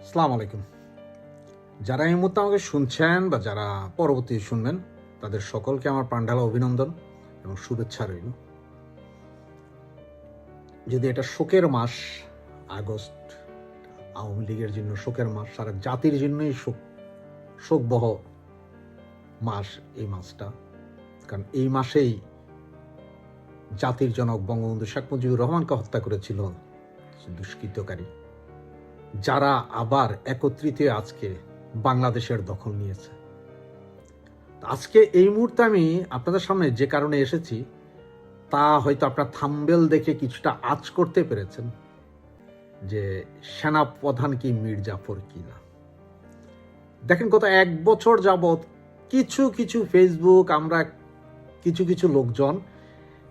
আসসালামু আলাইকুম। যারা এই মুহূর্তে আমাকে শুনছেন বা যারা পরবর্তী শুনবেন, তাদের সকলকে আমার প্রাণঢালা অভিনন্দন এবং শুভেচ্ছা রইল। যদি এটা শোকের মাস, আগস্ট, আওয়ামী লীগের জন্য শোকের মাস, সারা জাতির জন্যই শোক, শোকবহ মাস এই মাসটা। কারণ এই মাসেই জাতির জনক বঙ্গবন্ধু শেখ মুজিবুর রহমানকে হত্যা করেছিল দুষ্কৃতকারী। যারা আবার একত্রিত আজকে বাংলাদেশের দখল নিয়েছে। আজকে এই মুহূর্তে আমি আপনাদের সামনে যে কারণে এসেছি, তা হয়তো আপনার থাম্বেল দেখে কিছুটা আজ করতে পেরেছেন যে সেনা প্রধান কি মীর জাফর কি না দেখেন, গত এক বছর যাবৎ কিছু কিছু ফেসবুক আমরা কিছু কিছু লোকজন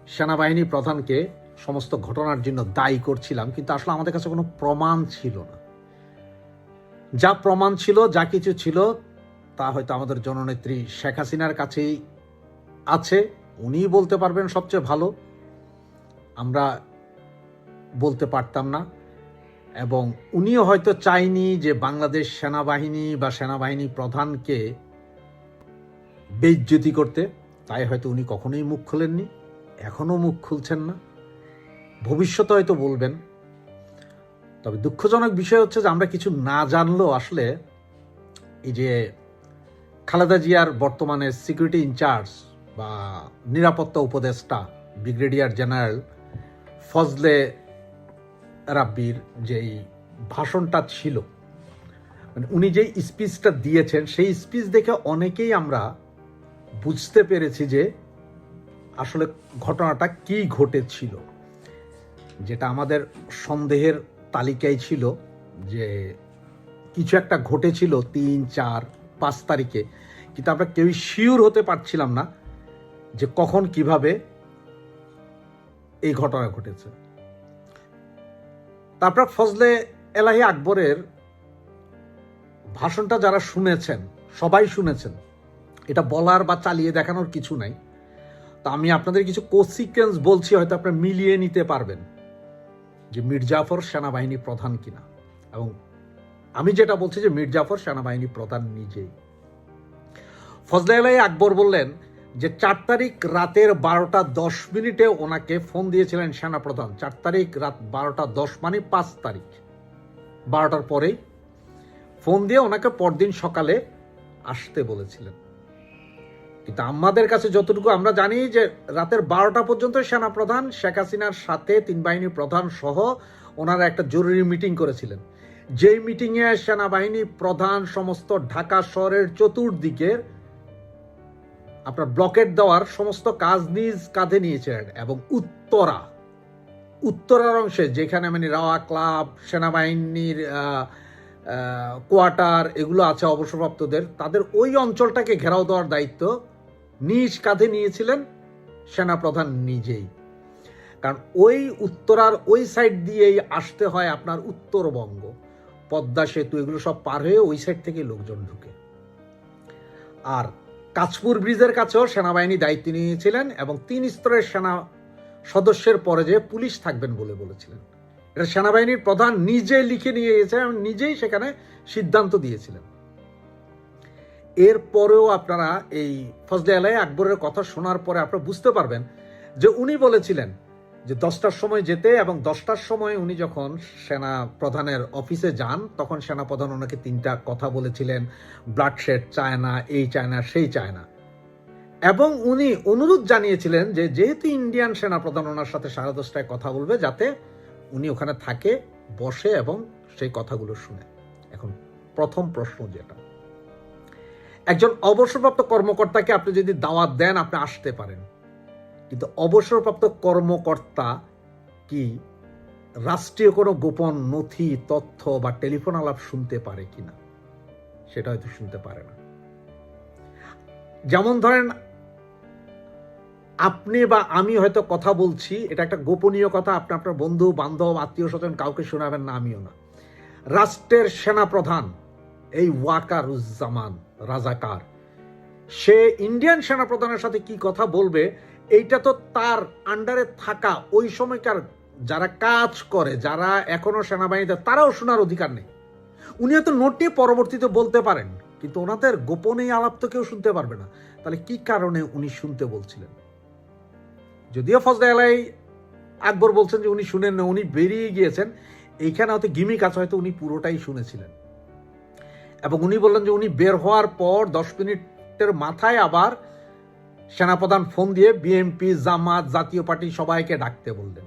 সেনাবাহিনী প্রধানকে সমস্ত ঘটনার জন্য দায়ী করছিলাম, কিন্তু আসলে আমাদের কাছে কোনো প্রমাণ ছিল না। যা প্রমাণ ছিল, যা কিছু ছিল, তা হয়তো আমাদের জননেত্রী শেখ হাসিনার কাছেই আছে। উনিই বলতে পারবেন সবচেয়ে ভালো। আমরা বলতে পারতাম না। এবং উনিও হয়তো চাইনি যে বাংলাদেশ সেনাবাহিনী বা সেনাবাহিনী প্রধানকে বেজ্জতি করতে। তাই হয়তো উনি কখনোই মুখ খোলেননি। এখনও মুখ খুলছেন না। ভবিষ্যতে হয়তো বলবেন। তবে দুঃখজনক বিষয় হচ্ছে যে আমরা কিছু না জানলেও আসলে এই যে খালেদা জিয়ার বর্তমানে সিকিউরিটি ইনচার্জ বা নিরাপত্তা উপদেষ্টা ব্রিগেডিয়ার জেনারেল ফজলে রাব্বির যেই ভাষণটা ছিল মানে উনি যেই স্পিচটা দিয়েছেন, সেই স্পিচ দেখে অনেকেই আমরা বুঝতে পেরেছি যে আসলে ঘটনাটা কি ঘটেছিল, যেটা আমাদের সন্দেহের তালিকায় ছিল যে কিছু একটা ঘটেছিল তিন, চার, পাঁচ তারিখে। কিন্তু আমরা কেউই শিওর হতে পারছিলাম না যে কখন, কীভাবে এই ঘটনা ঘটেছে। তারপর ফজলে এলাহি আকবরের ভাষণটা যারা শুনেছেন, সবাই শুনেছেন, এটা বলার বা চালিয়ে দেখানোর কিছু নাই। তা আমি আপনাদের কিছু কোসিকোয়েন্স বলছি, হয়তো আপনারা মিলিয়ে নিতে পারবেন। যে মির্জাফর সেনাবাহিনী প্রধান কিনা। এবং আমি যেটা বলছি যে মির্জাফর সেনাবাহিনী প্রধান নিজেই। ফজলে আলাই আকবর বললেন যে, চার তারিখ রাতের বারোটা দশ মিনিটে ওনাকে ফোন দিয়েছিলেন সেনাপ্রধান। চার তারিখ রাত বারোটা দশ মানে পাঁচ তারিখ। বারোটার পরেই ফোন দিয়ে ওনাকে পরদিন সকালে আসতে বলেছিলেন। কিন্তু আমাদের কাছে যতটুকু আমরা জানি যে রাতের বারোটা পর্যন্ত সেনাপ্রধান শেখ হাসিনার সাথে তিন বাহিনী প্রধান সহ ওনারা একটা জরুরি মিটিং করেছিলেন। যেই মিটিংয়ে সেনাবাহিনী প্রধান সমস্ত ঢাকা শহরের চতুর্দিকের আপনার ব্লকেট দেওয়ার সমস্ত কাজ নিজ কাঁধে নিয়েছিলেন এবং উত্তরা, উত্তরার অংশে যেখানে মানে রাওয়া ক্লাব, সেনাবাহিনীর কোয়ার্টার এগুলো আছে অবসরপ্রাপ্তদের, তাদের ওই অঞ্চলটাকে ঘেরাও দেওয়ার দায়িত্ব নিজ কাঁধে নিয়েছিলেন সেনাপ্রধান নিজেই। কারণ ওই উত্তরার ওই সাইড দিয়েই আসতে হয় আপনার উত্তরবঙ্গ। পদ্মা সেতু, এগুলো সব পার হয়ে ওই সাইড থেকে লোকজন ঢুকে। আর কাঁচপুর ব্রিজের কাছেও সেনাবাহিনী দায়িত্ব নিয়েছিলেন এবং তিন স্তরের সেনা সদস্যের পরে যে পুলিশ থাকবেন বলে বলেছিলেন। এটা সেনাবাহিনীর প্রধান নিজে লিখে নিয়ে গেছেন এবং নিজেই সেখানে সিদ্ধান্ত দিয়েছিলেন। এরপরেও আপনারা এই ফজলে আলাই আকবরের কথা শোনার পরে আপনারা বুঝতে পারবেন যে উনি বলেছিলেন যে দশটার সময় যেতে এবং দশটার সময় উনি যখন সেনা প্রধানের অফিসে যান, তখন সেনা প্রধান ওনাকে তিনটা কথা বলেছিলেন ব্লাডশেড চায় না এই চায় না সেই চায় না এবং উনি অনুরোধ জানিয়েছিলেন যে যেহেতু ইন্ডিয়ান সেনা প্রধান ওনার সাথে সাড়ে দশটায় কথা বলবে, যাতে উনি ওখানে থাকে, বসে এবং সেই কথাগুলো শুনে। এখন প্রথম প্রশ্ন যেটা। একজন অবসরপ্রাপ্ত কর্মকর্তাকে আপনি যদি দাওয়াত দেন, আপনি আসতে পারেন। কিন্তু অবসরপ্রাপ্ত কর্মকর্তা কি রাষ্ট্রীয় কোনো গোপন নথি, তথ্য বা টেলিফোন আলাপ শুনতে পারে কিনা? সেটা হয়তো শুনতে পারে না। যেমন ধরেন, আপনি বা আমি হয়তো কথা বলছি, এটা একটা গোপনীয় কথা, আপনি আপনার বন্ধু, বান্ধব, আত্মীয় স্বজন কাউকে শোনাবেন না, আমিও না। রাষ্ট্রের সেনাপ্রধান, এই ওয়াকারুজ্জামান। রাজাকার। সে ইন্ডিয়ান সেনাপ্রধানের সাথে কি কথা বলবে, এইটা তো তার আন্ডারে থাকা ওই সময়কার যারা কাজ করে, যারা এখনও সেনাবাহিনীতে, তারাও শোনার অধিকার নেই। উনি হয়তো নোট নিয়ে পরবর্তীতে বলতে পারেন, কিন্তু ওনাদের গোপনে আলাপ তো কেউ শুনতে পারবে না। তাহলে কি কারণে উনি শুনতে বলছিলেন? যদিও ফজদা এলাই আকবর বলছেন যে উনি শুনেন না, উনি বেরিয়ে গিয়েছেন। এইখানে হয়তো গিমিক আছে, হয়তো উনি পুরোটাই শুনেছিলেন। এবং উনি বললেন যে উনি বের হওয়ার পর দশ মিনিটের মাথায় আবার সেনাপ্রধান ফোন দিয়ে বিএনপি, জামাত, জাতীয় পার্টি সবাইকে ডাকতে বললেন।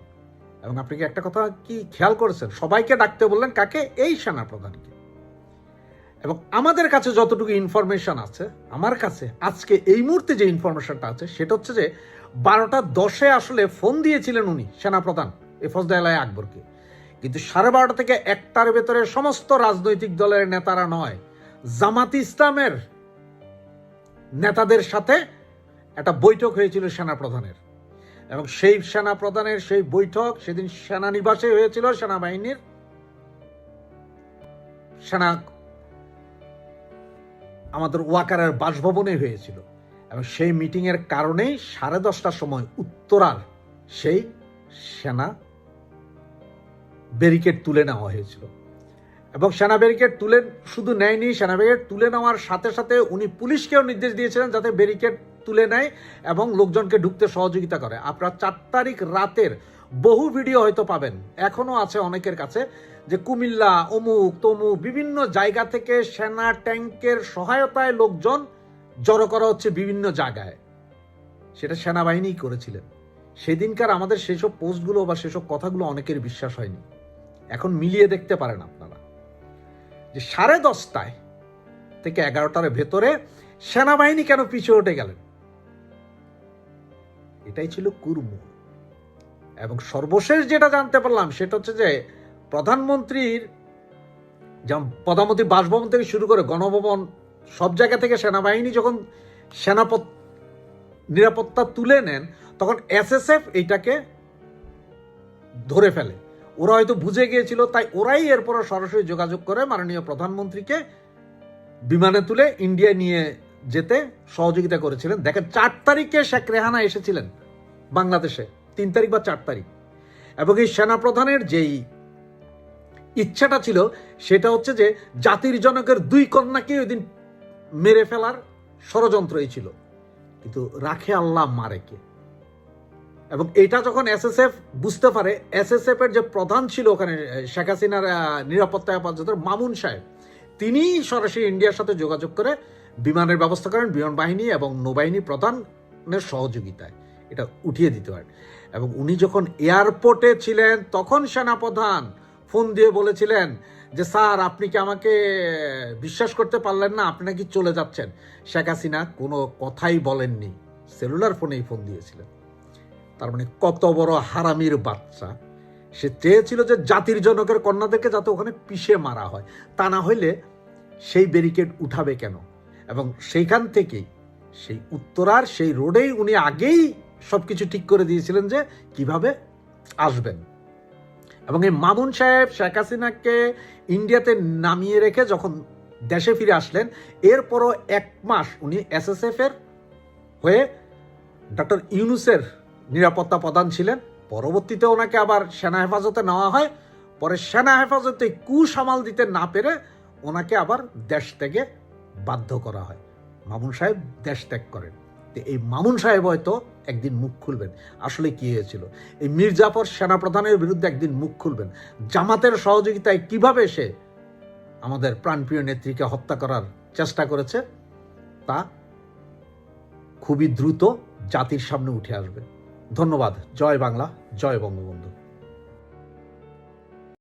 এবং আপনি কি একটা কথা কি খেয়াল করেছেন? সবাইকে ডাকতে বললেন কাকে? এই সেনাপ্রধানকে। এবং আমাদের কাছে যতটুকু ইনফরমেশন আছে, আমার কাছে আজকে এই মুহূর্তে যে ইনফরমেশনটা আছে, সেটা হচ্ছে যে বারোটা দশে আসলে ফোন দিয়েছিলেন উনি, সেনাপ্রধান এ ফজদায় আকবরকে। কিন্তু সাড়ে বারোটা থেকে একটার ভেতরে সমস্ত রাজনৈতিক দলের নেতারা নয়, জামাত ইসলামের নেতাদের সাথে একটা বৈঠক হয়েছিল সেনাপ্রধানের। এবং সেই সেনাপ্রধানের সেই বৈঠক সেদিন সেনানিবাসে হয়েছিল, সেনাবাহিনীর সেনা আমাদের ওয়াকারের বাসভবনে হয়েছিল। এবং সেই মিটিংয়ের কারণেই সাড়ে দশটার সময় উত্তরার সেই সেনা ব্যারিকেড তুলে নেওয়া হয়েছিল। এবং সেনা ব্যারিকেড তুলে শুধু নেয়নি, সেনা ব্যারিকেড তুলে নেওয়ার সাথে সাথে উনি পুলিশকেও নির্দেশ দিয়েছিলেন যাতে ব্যারিকেড তুলে নেয় এবং লোকজনকে ঢুকতে সহযোগিতা করে। আপনার চার তারিখ রাতের বহু ভিডিও হয়তো পাবেন। এখনও আছে অনেকের কাছে যে কুমিল্লা, অমুক, তমুক বিভিন্ন জায়গা থেকে সেনা ট্যাঙ্কের সহায়তায় লোকজন জড়ো করা হচ্ছে বিভিন্ন জায়গায়। সেটা সেনাবাহিনীই করেছিলেন। সেদিনকার আমাদের সেসব পোস্টগুলো বা সেসব কথাগুলো অনেকের বিশ্বাস হয়নি। এখন মিলিয়ে দেখতে পারেন আপনারা। যে সাড়ে দশটায় থেকে এগারোটার ভেতরে সেনাবাহিনী কেন পিছিয়ে উঠে গেলেন? এটাই ছিল কুর্মু এবং সর্বশেষ যেটা জানতে পারলাম, সেটা হচ্ছে যে প্রধানমন্ত্রীর যেমন প্রধানমন্ত্রী বাসভবন থেকে শুরু করে গণভবন, সব জায়গা থেকে সেনাবাহিনী যখন সেনাপত, নিরাপত্তা তুলে নেন, তখন এসএসএফ এইটাকে ধরে ফেলে। ওরা হয়তো বুঝে গিয়েছিল, তাই ওরাই এরপর সরাসরি যোগাযোগ করে মাননীয় প্রধানমন্ত্রীকে বিমানে তুলে ইন্ডিয়া নিয়ে যেতে সহযোগিতা করেছিলেন। দেখেন, চার তারিখে শেখ রেহানা এসেছিলেন বাংলাদেশে, তিন তারিখ বা চার তারিখ। এবং এই সেনাপ্রধানের যেই ইচ্ছাটা ছিল, সেটা হচ্ছে যে জাতির জনকের দুই কন্যাকে ওই দিন মেরে ফেলার ষড়যন্ত্রই ছিল। কিন্তু রাখে আল্লাহ মারেকে এবং এটা যখন এসএসএফ বুঝতে পারে এসএসএফ এর যে প্রধান ছিল ওখানে শেখ হাসিনার নিরাপত্তা হেফাজতের মামুন সাহেব তিনি সরাসরি ইন্ডিয়ার সাথে যোগাযোগ করে বিমানের ব্যবস্থা করেন, বিমান বাহিনী এবং নৌবাহিনী প্রধানের সহযোগিতায়। এটা উঠিয়ে দিতে পারেন। এবং উনি যখন এয়ারপোর্টে ছিলেন, তখন সেনাপ্রধান ফোন দিয়ে বলেছিলেন যে, স্যার, আপনি কি আমাকে বিশ্বাস করতে পারলেন না? আপনি নাকি চলে যাচ্ছেন। শেখ হাসিনা কোনো কথাই বলেননি। সেলুলার ফোনেই ফোন দিয়েছিলেন। তার মানে কত বড় হারামির বাচ্চা। সে চেয়েছিল যে জাতির জনকের কন্যাদেরকে যাতে ওখানে পিষে মারা হয়। তা না হইলে সেই ব্যারিকেড উঠাবে কেন? এবং সেইখান থেকেই, সেই উত্তরার সেই রোডেই উনি আগেই সব কিছু ঠিক করে দিয়েছিলেন যে কীভাবে আসবেন। এবং এই মামুন সাহেব, শেখ হাসিনাকে ইন্ডিয়াতে নামিয়ে রেখে যখন দেশে ফিরে আসলেন, এরপরও এক মাস উনি এসএসএফ এর হয়ে ডক্টর ইউনুসের নিরাপত্তা প্রধান ছিলেন। পরবর্তীতে ওনাকে আবার সেনা হেফাজতে নেওয়া হয়। পরে সেনা হেফাজতে কু সামাল দিতে না পেরে ওনাকে আবার দেশ থেকে বাধ্য করা হয়। মামুন সাহেব দেশ ত্যাগ করেন। এই মামুন সাহেব হয়তো একদিন মুখ খুলবেন। আসলে কি হয়েছিল? এই মির্জাফর সেনাপ্রধানের বিরুদ্ধে একদিন মুখ খুলবেন। জামাতের সহযোগিতায় কীভাবে সে আমাদের প্রাণপ্রিয় নেত্রীকে হত্যা করার চেষ্টা করেছে, তা খুবই দ্রুত জাতির সামনে উঠে আসবে। ধন্যবাদ। জয় বাংলা জয় বঙ্গবন্ধু।